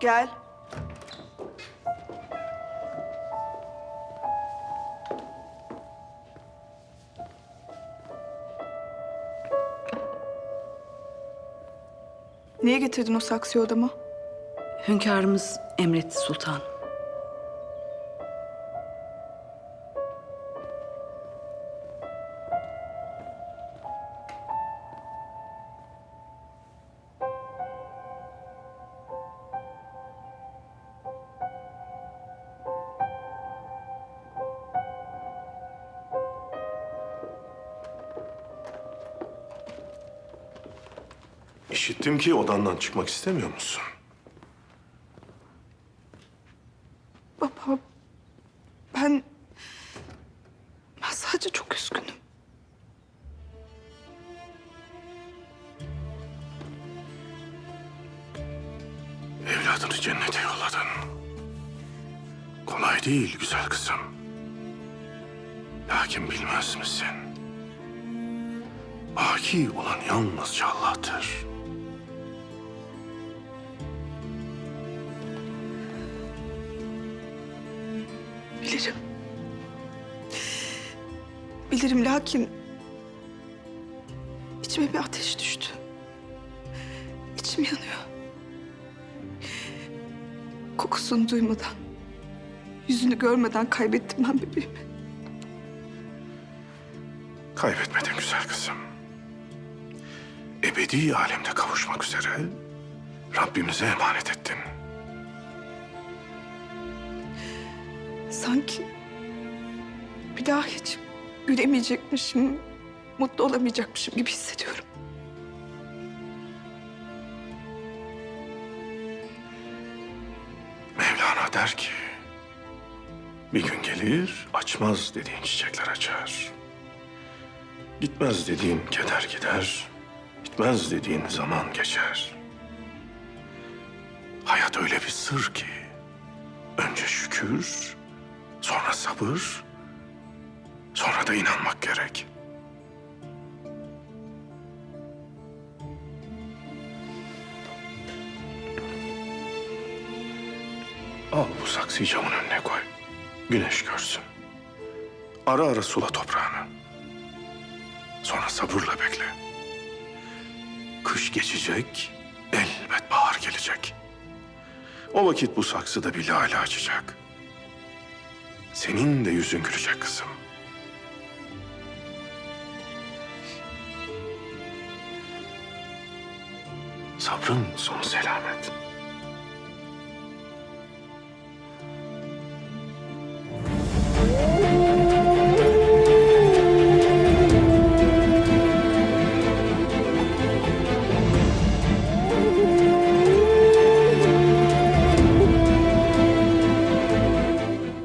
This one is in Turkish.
Gel. Niye getirdin o saksıyı odama? Hünkârımız emretti sultan. İşittim ki odandan çıkmak istemiyor musun? Baba, ben... Ben sadece çok üzgünüm. Evladını cennete yolladın. Kolay değil güzel kızım. Lakin bilmez misin? Baki olan yalnızca Allah'tır. Bilirim. Bilirim lakin... içime bir ateş düştü. İçim yanıyor. Kokusunu duymadan, yüzünü görmeden kaybettim ben bebeğimi. Kaybetmedin güzel kızım. Ebedi alemde kavuşmak üzere Rabbimize emanet ettin. Sanki bir daha hiç gülemeyecekmişim, mutlu olamayacakmışım gibi hissediyorum. Mevlana der ki... Bir gün gelir açmaz dediğin çiçekler açar. Gitmez dediğin keder gider. Bitmez dediğin zaman geçer. Hayat öyle bir sır ki... Önce şükür, sonra sabır, sonra da inanmak gerek. Al bu saksıyı camın önüne koy. Güneş görsün. Ara ara sula toprağını. Sonra sabırla bekle. Kış geçecek, elbet bahar gelecek. O vakit bu saksıda bir lale açacak. Senin de yüzün gülecek kızım. Sabrın sonu selamet.